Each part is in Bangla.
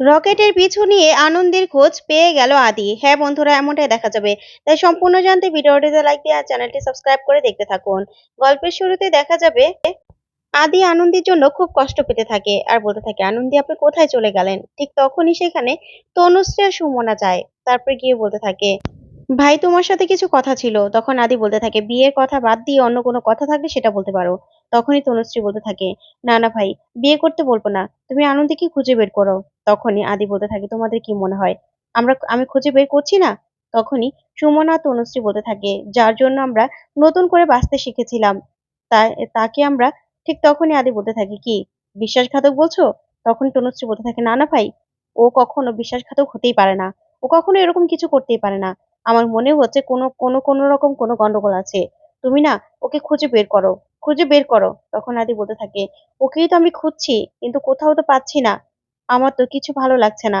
রকেটের পিছু নিয়ে আনন্দের খোঁজ পেয়ে গেল আদি। হ্যাঁ বন্ধুরা, এমনটাই দেখা যাবে। তাই সম্পূর্ণ জানতে ভিডিওটিতে লাইক দিয়ে আর চ্যানেলটি সাবস্ক্রাইব করে দেখতে থাকুন। গল্পের শুরুতে দেখা যাবে, আদি আনন্দের জন্য খুব কষ্ট পেতে থাকে আর বলতে থাকে, আনন্দি আপনি কোথায় চলে গেলেন? ঠিক তখনই সেখানে তনুশ্রী সুমনা যায়। তারপর গিয়ে বলতে থাকে, ভাই, তোমার সাথে কিছু কথা ছিল। তখন আদি বলতে থাকে, বিয়ের কথা বাদ দিয়ে অন্য কোনো কথা থাকলে সেটা বলতে পারো। তখনই তনুশ্রী বলতে থাকে, না না ভাই, বিয়ে করতে বলব না। তুমি আনন্দকে খুঁজে বের করো? তখনই আদি বলতে থাকে, তোমাদের কি মনে হয়? আমরা, আমি খুঁজে বের করছি না? তখনই সুমনা তনুশ্রী বলতে থাকে, যার জন্য আমরা নতুন করে বাঁচতে শিখেছিলাম। তাকে আমরা ঠিক তখনই আদি বলতে থাকি, কি, বিশ্বাসঘাতক বলছো? তখন তনুশ্রী বলতে থাকে, না না ভাই, ও কখনো বিশ্বাসঘাতক হতেই পারে না। ও কখনো এরকম কিছু করতেই পারে না। আমার মনে হচ্ছে কোনো কোনো কোনো রকম কোনো গন্ডগোল আছে। তুমি না, ওকে খুঁজে বের করো, খুঁজে বের করো। তখন আদি বলতে থাকে, ওকেই তো আমি খুঁজছি, কিন্তু কোথাও তো পাচ্ছি না। আমার তো কিছু ভালো লাগছে না।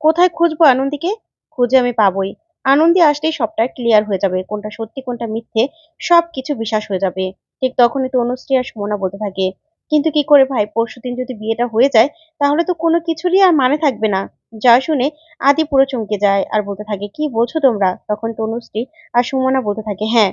কোথায় খুঁজবো আনন্দীকে? খুঁজে আমি পাবোই। আনন্দী আসলেই সবটা ক্লিয়ার হয়ে যাবে। কোনটা সত্যি, কোনটা মিথ্যে সব কিছু বিশ্বাস হয়ে যাবে। ঠিক তখনই তো অনুশ্রী আর সুমনা বলতে থাকে। কিন্তু কি করে ভাই, পরশুদিন যদি বিয়েটা হয়ে যায়, তাহলে তো কোনো কিছুরই আর মানে থাকবে না। যা শুনে আদি পুরো চমকে যায় আর বলতে থাকে, কি বলছো তোমরা? তখন তনুশ্রী আর সুমনা বলতে থাকে হ্যাঁ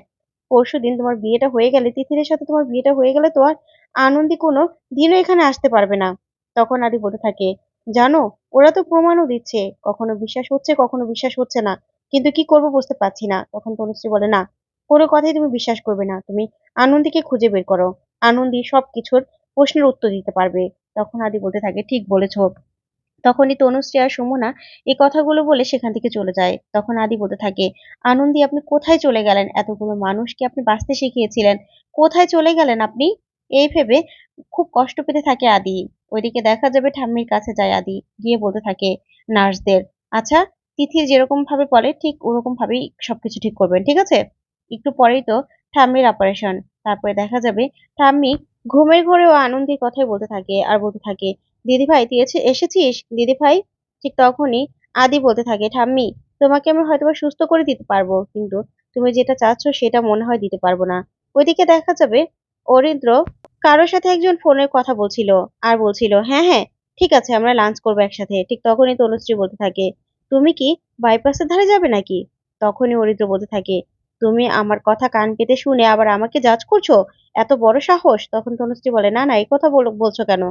পরশুদিন তোমার বিয়েটা হয়ে গেলে তিথিরের সাথে তোমার বিয়েটা হয়ে গেলে তো আর আনন্দি কোনো দিনও এখানে আসতে পারবে না। তখন আদি বলতে থাকে জানো, ওরা তো প্রমাণও দিচ্ছে। কখনো বিশ্বাস হচ্ছে, কখনো বিশ্বাস হচ্ছে না। কিন্তু কি করব বুঝতে পারছি না। তখন তনুশ্রী বলে, না, কোনো কথাই তুমি বিশ্বাস করবে না। তুমি আনন্দীকে খুঁজে বের করো। আনন্দী সবকিছুর প্রশ্নের উত্তর দিতে পারবে। তখন আদি বলতে থাকে, ঠিক বলেছ। তখনই তনুশ্রী আর সুমনা এই কথাগুলো বলে সেখান থেকে চলে যায়। তখন আদি বলতে থাকে, আনন্দী, আপনি কোথায় চলে গেলেন? এতগুলো মানুষকে আপনি বাঁচতে শিখিয়েছিলেন? কোথায় চলে গেলেন আপনি? এই ভেবে খুব কষ্ট পেতে থাকে আদি। ওইদিকে দেখা যাবে ঠাম্মির কাছে যায় আদি, গিয়ে বলতে থাকে নার্সদের আচ্ছা তিথি যেরকম ভাবে বলে, ঠিক ওরকম ভাবেই সবকিছু ঠিক করবেন, ঠিক আছে? একটু পরেই তো ঠাম্মির অপারেশন তারপরে দেখা যাবে ঠাম্মি ঘুমের ঘরে ও আনন্দের কথাই বলতে থাকে আর বলতে থাকে, দিদি ভাই, তুই এসে- এসেছিস? দিদি ভাই? ঠিক তখনই আদি বলতে থাকে, ঠাম্মি, তোমাকে আমি হয়তো সুস্থ করে দিতে পারব, কিন্তু তুমি যেটা চাচ্ছ সেটা মনে হয় দিতে পারব না। ওইদিকে দেখা যাবে অরিন্দ্র কারোর সাথে একজন ফোনে কথা বলছিল, আর বলছিল হ্যাঁ হ্যাঁ ঠিক আছে, আমরা লাঞ্চ করব একসাথে। ঠিক তখনই তনুশ্রী বলতে থাকে, তুমি কি বাইপাসের ধারে যাবে নাকি? তখনই অরিন্দ্র বলতে থাকে, তুমি আমার কথা কান পেতে শুনে আবার আমাকে জাজ করছ? এত বড় সাহস? তখন তনুশ্রী বলে, না না, এই কথা বল- বলছো কেন?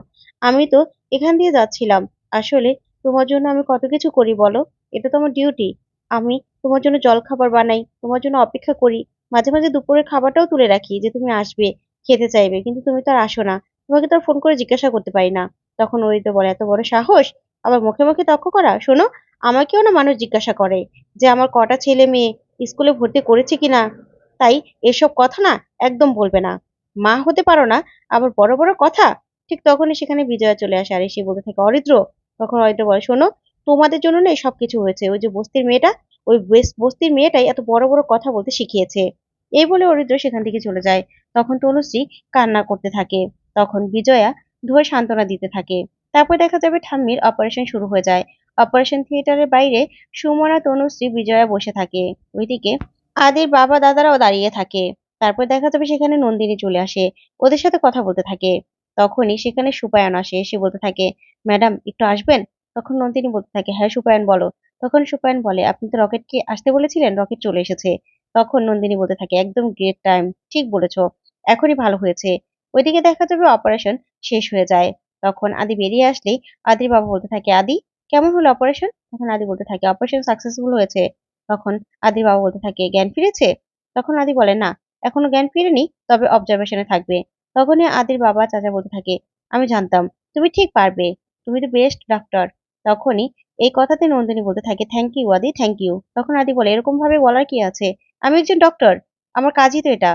আমি তো এখান দিয়ে যাচ্ছিলাম। আসলে তোমার জন্য আমি কত কিছু করি বলো? এটা তো আমার ডিউটি আমি তোমার জন্য জল খাবার বানাই, তোমার জন্য অপেক্ষা করি। মাঝে মাঝে দুপুরের খাবারটাও তুলে রাখি যে তুমি আসবে। খেতে চাইবে, কিন্তু তুমি তো আর আসো না। তোমাকে তো আর ফোন করে জিজ্ঞাসা করতে পারি না। তখন ওই তো বলে, এত বড় সাহস? আবার মুখে মুখে তর্ক করা? শোনো, আমাকেও না মানুষ জিজ্ঞাসা করে যে, আমার কটা ছেলে মেয়ে স্কুলে ভর্তি করেছে কিনা? তাই এসব কথা না একদম বলবে না। মা হতে পারো না, আবার বড় বড় কথা? ঠিক তখনই সেখানে বিজয়া চলে আসে আর এসে বলতে থাকে অরিদ্র তখন অরিদ্র বলে, শোনো, তোমাদের জন্য না সবকিছু হয়েছে। ওই যে বস্তির মেয়েটা, ওই বেস- বস্তির মেয়েটাই এত বড় বড় কথা বলতে শিখিয়েছে। এই বলে অরিত্র সেখান থেকে চলে যায়। তখন তনুশ্রী কান্না করতে থাকে। তখন বিজয়া ধরে সান্ত্বনা দিতে থাকে। তারপর দেখা যাবে ঠাম্মির অপারেশন শুরু হয়ে যায়। অপারেশন থিয়েটারের বাইরে সুমনা, তনুশ্রী, বিজয়া বসে থাকে। ওইদিকে আদির বাবা, দাদারাও দাঁড়িয়ে থাকে। তারপর দেখা যাবে সেখানে নন্দিনী চলে আসে। ওদের সাথে কথা বলতে থাকে। তখনই সেখানে সুপায়ন আসে। এসে বলতে থাকে, ম্যাডাম, একটু আসবেন? তখন নন্দিনী বলতে থাকে হ্যাঁ সুপায়ন, বলো। তখন সুপায়ন বলে, আপনি তো রকেটকে আসতে বলেছিলেন? রকেট চলে এসেছে। তখন নন্দিনী বলতে থাকে, একদম গ্রেট টাইম ঠিক বলেছ, এখনই ভালো হয়েছে। ওইদিকে দেখা যাবে অপারেশন শেষ হয়ে যায়। তখন আদি বেরিয়ে আসলেই আদির বাবা বলতে থাকে, আদি, কেমন হলো অপারেশন তখন আদি বলতে থাকে অপারেশন সাকসেসফুল হয়েছে। তখন আদির বাবা বলতে থাকে, জ্ঞান ফিরেছে? তখন আদি বলে, না, এখনও জ্ঞান ফিরেনি, তবে অবজারভেশনে থাকবে। তখনই আদির বাবা চাচা বলতে থাকে, আমি জানতাম, তুমি ঠিক পারবে, তুমি তো বেস্ট ডক্টর তখনই এই কথাতে নন্দিনী বলতে থাকে thank you Adi thank you তখন আদি বলে এরকম ভাবে বলার কি আছে? আমি একজন ডক্টর আমার কাজই তো এটা।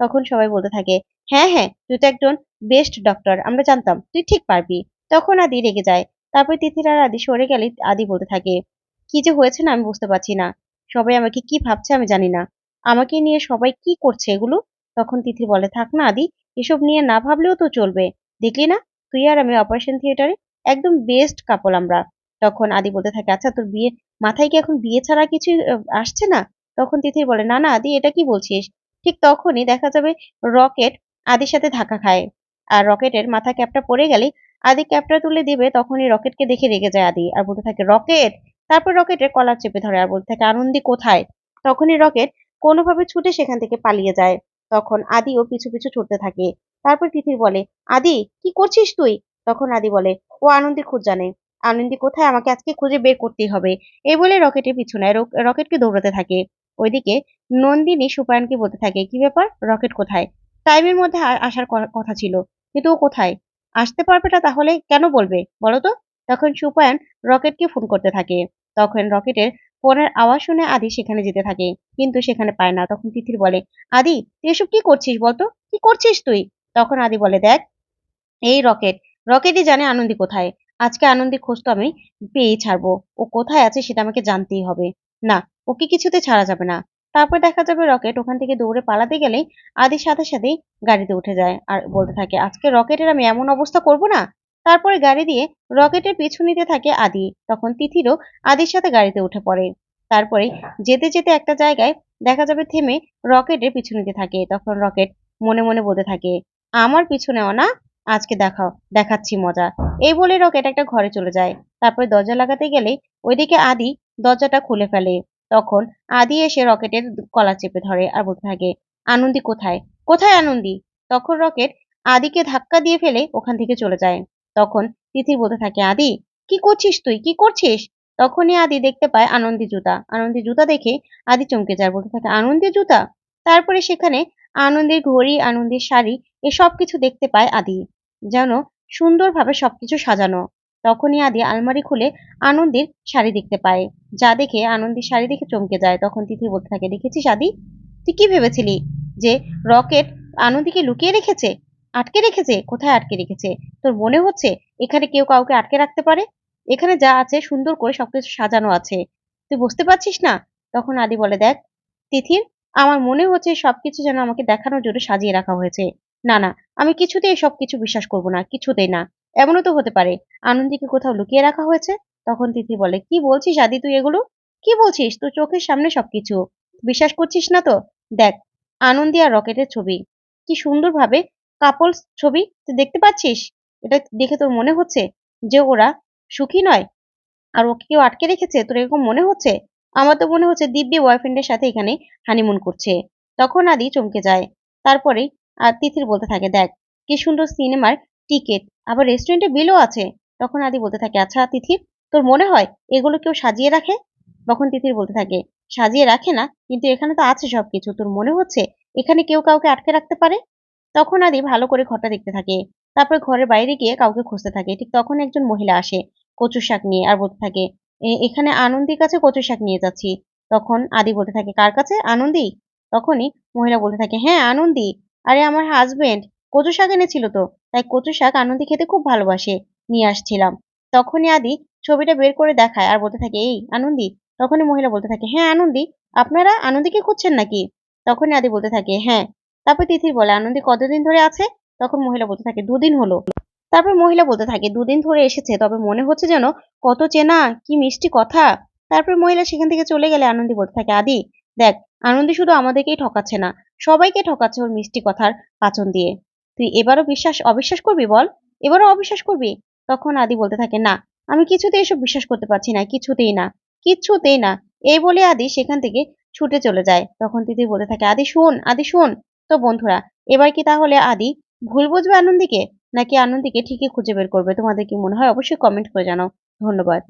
তখন সবাই বলতে থাকে হ্যাঁ হ্যাঁ তুই তো একজন বেস্ট ডক্টর আমরা জানতাম, তুই ঠিক পারবি। তখন আদি রেগে যায়। তারপর তিথির আর আদি সরে গেলে আদি বলতে থাকে, কি যে হয়েছে না আমি বুঝতে পারছি না। সবাই আমাকে কি ভাবছে আমি জানি না। আমাকে নিয়ে সবাই কি করছে এগুলো? তখন তিথি বলে, থাক না আদি, এসব নিয়ে না ভাবলেও তো চলবে। দেখলি না? তুই আর আমি অপারেশন থিয়েটারে একদম বেস্ট কাপল আমরা। তখন আদি বলতে থাকে আচ্ছা তোর বিয়ে, মাথায় কি এখন বিয়ে ছাড়া কিছু আসছে না? তখন তিথির বলে, না না, আদি, এটা কি বলছিস? ঠিক তখনই দেখা যাবে রকেট আদির সাথে ধাক্কা খায়। আর রকেটের মাথা ক্যাপটা পড়ে গেলে আদি ক্যাপটা তুলে দিবে, তখনই রকেটকে দেখে রেগে যায় আদি আর বলতে থাকে, রকেট! তারপর রকেটের কলার চেপে ধরে আর বলতে থাকে, আনন্দি কোথায়? তখনই রকেট কোনোভাবে ছুটে সেখান থেকে পালিয়ে যায়। তখন আদিও পিছু পিছু ছুটতে থাকে। তারপর তিথির বলে, আদি, কি করছিস তুই? তখন আদি বলে, ও আনন্দি খুঁজ জানে। আনন্দি কোথায়? আমাকে আজকে খুঁজে বের করতেই হবে। এই বলে রকেটের পিছনে রক- রকেটকে দৌড়াতে থাকে। ওইদিকে নন্দিনী সুপায়নকে বলতে থাকে, কি ব্যাপার? রকেট কোথায়? টাইমের মধ্যে আসার কথা ছিল, কিন্তু ও কোথায়? আসতে পারবে না তাহলে কেন বলবে? বলো তো? তখন সুপায়ন রকেটকে ফোন করতে থাকে। তখন রকেটের ফোনের আওয়াজ শুনে আদি সেখানে যেতে থাকে, কিন্তু সেখানে পায় না। তখন তিথির বলে, আদি, তুই এসব কি করছিস বলতো? কি করছিস তুই? তখন আদি বলে, দেখ, এই রকেট, রকেটই জানে আনন্দি কোথায়। আজকে আনন্দি খোঁজ তো আমি পেয়েই ছাড়বো। ও কোথায় আছে সেটা আমাকে জানতেই হবে। না ওকে কিছুতে ছাড়া যাবে না। তারপর দেখা যাবে রকেট ওখান থেকে দৌড়ে পালাতে গেলেই আদির সাথে সাথেই গাড়িতে উঠে যায় আর বলতে থাকে, আজকে রকেটের আমি এমন অবস্থা করব না? তারপরে গাড়ি দিয়ে রকেটের পিছু নিতে থাকে আদি। তখন তিথিরও আদির সাথে গাড়িতে উঠে পড়ে। তারপরে যেতে যেতে একটা জায়গায় দেখা যাবে থেমে রকেটের পিছু নিতে থাকে। তখন রকেট মনে মনে বলতে থাকে, আমার পিছনেও না, আজকে দেখাও, দেখাচ্ছি মজা। এই বলে রকেট একটা ঘরে চলে যায়। তারপরে দরজা লাগাতে গেলে ওইদিকে আদি দরজাটা খুলে ফেলে। তখন আদি এসে রকেটের কলা চেপে ধরে আর বলতে থাকে, আনন্দি কোথায়? কোথায় আনন্দি? তখন রকেট আদিকে ধাক্কা দিয়ে ফেলে ওখান থেকে চলে যায়। তখন তিথি বলতে থাকে, আদি, কি করছিস তুই? কি করছিস? তখনই আদি দেখতে পায় আনন্দি জুতা। আনন্দি জুতা দেখে আদি চমকে যায়, বলতে থাকে, আনন্দি জুতা? তারপরে সেখানে আনন্দের ঘড়ি, আনন্দের শাড়ি এসব কিছু দেখতে পায় আদি, যেন সুন্দরভাবে সবকিছু সাজানো। তখনই আদি আলমারি খুলে আনন্দের শাড়ি দেখতে পায়। যা দেখে আনন্দের শাড়ি দেখে চমকে যায়। তখন তিথি বলতে থাকে, দেখেছিস আদি? তুই কি ভেবেছিলি যে রকেট আনন্দীকে লুকিয়ে রেখেছে? আটকে রেখেছে? কোথায় আটকে রেখেছে? তোর মনে হচ্ছে এখানে কেউ কাউকে আটকে রাখতে পারে? এখানে যা আছে সুন্দর করে সবকিছু সাজানো আছে। তুই বুঝতে পারছিস না? তখন আদি বলে, দেখ তিথির আমার মনে হচ্ছে সবকিছু যেন আমাকে দেখানোর জন্য সাজিয়ে রাখা হয়েছে। না না, আমি কিছুতেই সব কিছু বিশ্বাস করব না, কিছুতেই না। এমনও তো হতে পারে। আনন্দীকে কোথাও লুকিয়ে রাখা হয়েছে। তখন তিথি বলে, কি বলছিস আদি তুই এগুলো? কি বলছিস? তোর চোখের সামনে সবকিছু। বিশ্বাস করছিস না তো? দেখ, আনন্দী আর রকেটের ছবি। কি সুন্দরভাবে কাপলস ছবি। তুই দেখতে পাচ্ছিস? এটা দেখে তোর মনে হচ্ছে যে ওরা সুখী নয়? আর ওকে কেউ আটকে রেখেছে? তোর এরকম মনে হচ্ছে? আমার তো মনে হচ্ছে দিব্যি বয়ফ্রেন্ডের সাথে এখানে হানিমুন করছে। তখন আদি চমকে যায়। তারপরে আর তিথির বলতে থাকে, দেখ, কি সুন্দর সিনেমার টিকিট। আবার রেস্টুরেন্টে বিলও আছে। তখন আদি বলতে থাকে আচ্ছা তিথির তোর মনে হয় এগুলো কেউ সাজিয়ে রাখে? তখন তিথির বলতে থাকে, সাজিয়ে রাখে না, কিন্তু এখানে তো আছে সবকিছু। তোর মনে হচ্ছে এখানে কেউ কাউকে আটকে রাখতে পারে? তখন আদি ভালো করে ঘরটা দেখতে থাকে। তারপর ঘরের বাইরে গিয়ে কাউকে খুঁজতে থাকে। ঠিক তখন একজন মহিলা আসে, কচু শাক নিয়ে, আর বলতে থাকে, "এ- এখানে আনন্দির কাছে কচু শাক নিয়ে যাচ্ছি। তখন আদি বলতে থাকে, কার কাছে? আনন্দি? তখনই মহিলা বলতে থাকে হ্যাঁ আনন্দি। আরে, আমার হাজবেন্ড কচু শাক এনেছিল তো, তাই কচু শাক আনন্দি খেতে খুব ভালোবাসে, নিয়ে আসছিলাম। তখনই আদি ছবিটা বের করে দেখায় আর বলতে থাকে, এই, আনন্দি। তখনই মহিলা বলতে থাকে হ্যাঁ আনন্দি, আপনারা আনন্দিকে খুঁজছেন নাকি? তখনই আদি বলতে থাকে হ্যাঁ। তারপর তিথির বলে, আনন্দি কতদিন ধরে আছে? তখন মহিলা বলতে থাকে, দুদিন হলো। তারপর মহিলা বলতে থাকে, দুদিন ধরে এসেছে, তবে মনে হচ্ছে যেন কত চেনা, কি মিষ্টি কথা। তারপর মহিলা সেখান থেকে চলে গেলে আনন্দি বলতে থাকে, আদি, দেখ, আনন্দি শুধু আমাদেরকেই ঠকাচ্ছে না, সবাইকে ঠকাচ্ছে ওর মিষ্টি কথার পাচন দিয়ে। তুই এবারও বিশ্বাস, অবিশ্বাস করবি বল? এবারও অবিশ্বাস করবি? তখন আদি বলতে থাকে, না, আমি কিছুতেই এসব বিশ্বাস করতে পারছি না, কিছুতেই না কিচ্ছুতেই না। এই বলে আদি সেখান থেকে ছুটে চলে যায়। তখন তিথি বলতে থাকে, আদি, শোন আদি, শোন, তো বন্ধুরা, এবার কি তাহলে আদি ভুল বুঝবে আনন্দিকে? নাকি আনন্দিকে ঠিকই খুঁজে বের করবে? তোমাদের কি মনে হয় অবশ্যই কমেন্ট করে জানাও। ধন্যবাদ।